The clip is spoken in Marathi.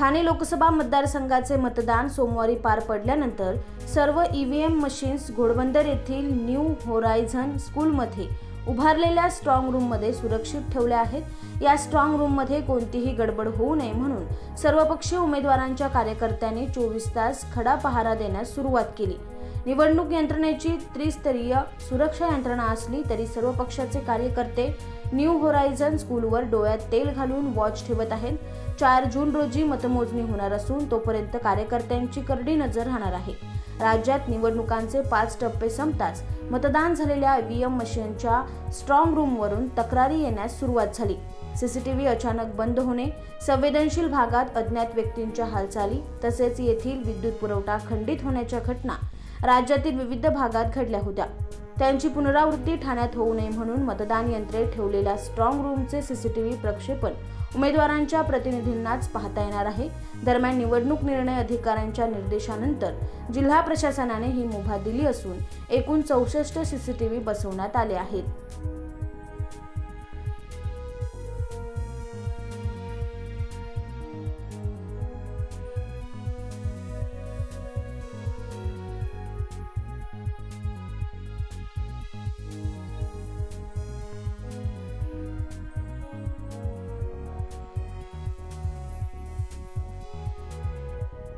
लोकसभा मतदारसंघाचे मतदान सोमवारी पार पडल्यानंतर सर्व ईव्हीएम मशीन्स घोडबंदर येथील न्यू होरायझन स्कूलमध्ये उभारलेल्या स्ट्रॉंग रूममध्ये सुरक्षित ठेवल्या आहेत. या स्ट्रॉंग रूममध्ये कोणतीही गडबड होऊ नये म्हणून सर्वपक्षीय उमेदवारांच्या कार्यकर्त्यांनी चोवीस तास खडा पहारा देण्यास सुरुवात केली. निवडणूक यंत्रणेची त्रिस्तरीय सुरक्षा यंत्रणा असली तरी सर्व पक्षाचे कार्यकर्ते न्यू होरायझन स्कूलवर डोळ्यात तेल घालून वॉच ठेवत आहेत. चार जून रोजी मतमोजणी होणार असून तोपर्यंत कार्यकर्त्यांची करडी नजर राहणार आहे. राज्यात निवडणुकांचे पाच टप्पे संपताच मतदान झालेल्या ईव्हीएम मशीनच्या स्ट्रॉंग रूमवरून तक्रारी येण्यास सुरुवात झाली. सीसीटीव्ही अचानक बंद होणे संवेदनशील भागात अज्ञात व्यक्तींच्या हालचाली तसेच येथील विद्युत पुरवठा खंडित होण्याच्या घटना राज्यातील विविध भागात घडल्या होत्या. त्यांची पुनरावृत्ती ठाण्यात होऊ नये म्हणून मतदान यंत्रे ठेवलेल्या स्ट्रॉंग रूमचे सीसीटीव्ही प्रक्षेपण उमेदवारांच्या प्रतिनिधींनाच पाहता येणार आहे. दरम्यान निवडणूक निर्णय अधिकाऱ्यांच्या निर्देशानंतर जिल्हा प्रशासनाने ही मुभा दिली असून एकूण चौसष्ट सीसीटीव्ही बसवण्यात आले आहेत.